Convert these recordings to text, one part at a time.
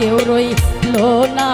কেউ রইল না।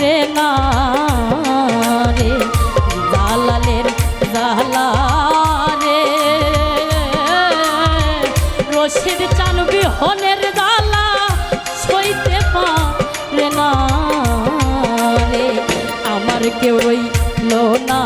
রে না রে, জালালের জালা রে রশিদ বিহনের জালা সইতে পা রে না রে, আমার কেউ রইল না।